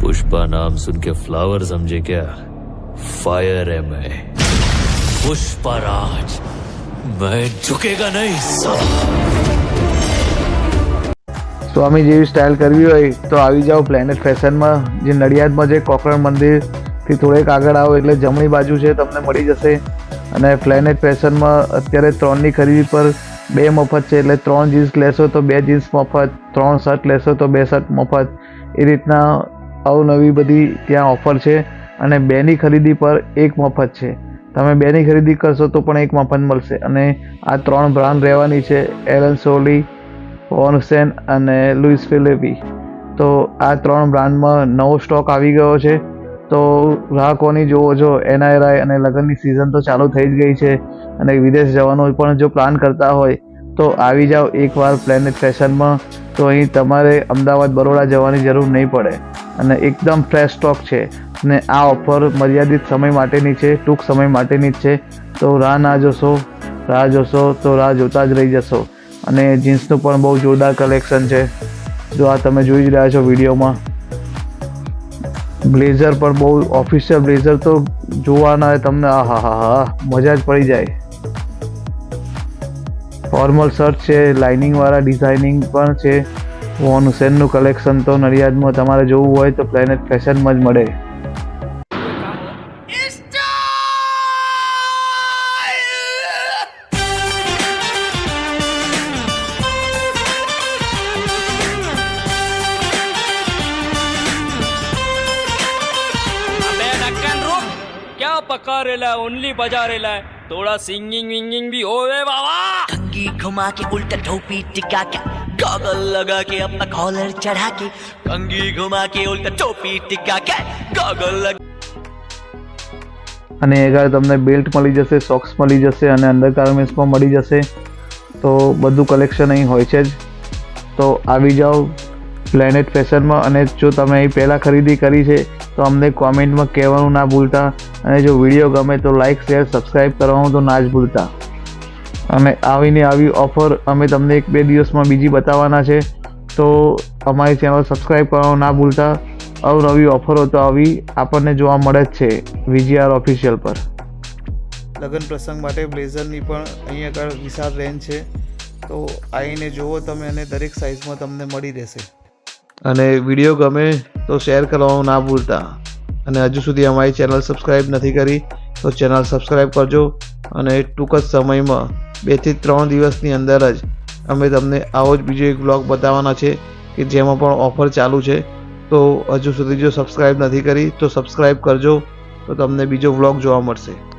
पुष्पा नाम सुन के फ्लावर समझे क्या फायर है मैं पुष्पा राज मैं झुकेगा नहीं साला સ્વામી જેવી સ્ટાઇલ કરવી હોય તો આવી જાઓ પ્લેનેટ ફેશનમાં જે નડિયાદમાં જે કોકરણ મંદિરથી થોડેક આગળ આવો એટલે જમણી બાજુ છે તમને મળી જશે અને પ્લેનેટ ફેશનમાં અત્યારે ત્રણની ખરીદી પર બે મફત છે એટલે ત્રણ જીન્સ લેશો તો બે જીન્સ મફત ત્રણ શર્ટ લેશો તો બે શર્ટ મફત એ રીતના અવનવી બધી ત્યાં ઓફર છે અને બેની ખરીદી પર એક મફત છે. તમે બેની ખરીદી કરશો તો પણ એક મફત મળશે અને આ ત્રણ બ્રાન્ડ રહેવાની છે એલન સોલી, ઓનસેન અને લુઈસ ફિલેપી. તો આ ત્રણ બ્રાન્ડમાં નવો સ્ટોક આવી ગયો છે. તો ગ્રાહકોની જોવો જો એનઆરઆઈ અને લગ્નની સિઝન તો ચાલુ થઈ જ ગઈ છે અને વિદેશ જવાનો પણ જો પ્લાન કરતા હોય તો આવી જાઓ એકવાર પ્લેનેટ ફેશનમાં. તો અહીં તમારે અમદાવાદ બરોડા જવાની જરૂર નહીં પડે. અને એકદમ ફ્રેશ સ્ટોક છે. અને આ ઓફર મર્યાદિત સમય માટેની છે, ટૂંક સમય માટેની જ છે. તો રાહ ના જોશો, રાહ જોશો, તો રાહ જોતા જ રહી જશો. અને જીન્સનું પણ બહુ જોરદાર કલેક્શન છે. જો આ તમે જોઈ જ રહ્યા છો વિડીયોમાં. બ્લેઝર પણ બહુ ઓફિશિયલ બ્લેઝર તો જોવાના તમને, આ હા હા હા મજા જ પડી જાય. ફોર્મલ શર્ટ છે લાઇનિંગવાળા ડિઝાઇનિંગ પણ છે. વોન હુસેનનું કલેક્શન તો નડિયાદમાં તમારે જોવું હોય તો પ્લેનેટ ફેશનમાં જ મળે. પકારેલા? ઓનલી બજારેલા? થોડા સિંગિંગ વિંગિંગ બી હોવે બાવા! रेला है थोड़ा सिंगिंग विंगिंग भी होवे बाबा कंगी घुमा के उल्टा टोपी टिका के गॉगल लगा के अपना कॉलर चढ़ा के कंगी घुमा के उल्टा टोपी टिका के गॉगल लगा અને આગળ તમને બેલ્ટ મળી જશે સોક્સ મળી જશે અને અંડર ગાર્મેન્ટ્સ પણ મળી જશે તો બધું કલેક્શન અહીં હોય છે જ તો આવી જાઓ પ્લેનેટ ફેશનમાં અને જો તમે અહીં પહેલાં ખરીદી કરી છે તો અમને કોમેન્ટમાં કહેવાનું ના ભૂલતા અને જો વિડીયો ગમે તો લાઇક શેર સબસ્ક્રાઈબ કરવાનું તો ના જ ભૂલતા અને આવીને આવી ઓફર અમે તમને એક બે દિવસમાં બીજી બતાવવાના છે. તો અમારી ચેનલ સબસ્ક્રાઈબ કરવાનું ના ભૂલતા. અવનવી ઓફરો તો આવી આપણને જોવા મળે જ છે વીજીઆર ઓફિશિયલ પર. લગ્ન પ્રસંગ માટે બ્લેઝરની પણ અહીં આગળ વિશાળ રેન્જ છે. તો આવીને જુઓ તમે અને દરેક સાઇઝમાં તમને મળી રહેશે. અને વીડિયો ગમે તો શેર કરવાનું ના ભૂલતા. અને હજુ સુધી અમારી ચેનલ સબસ્ક્રાઈબ નથી કરી તો ચેનલ સબસ્ક્રાઈબ કરજો અને ટૂંક જ સમયમાં બેથી ત્રણ દિવસની અંદર જ અમે તમને આવો જ બીજો એક બ્લોગ બતાવવાના છે કે જેમાં પણ ઓફર ચાલુ છે. તો હજુ સુધી જો સબસ્ક્રાઈબ નથી કરી, તો સબસ્ક્રાઈબ કરજો. તો તમને બીજો વ્લોગ જોવા મળશે.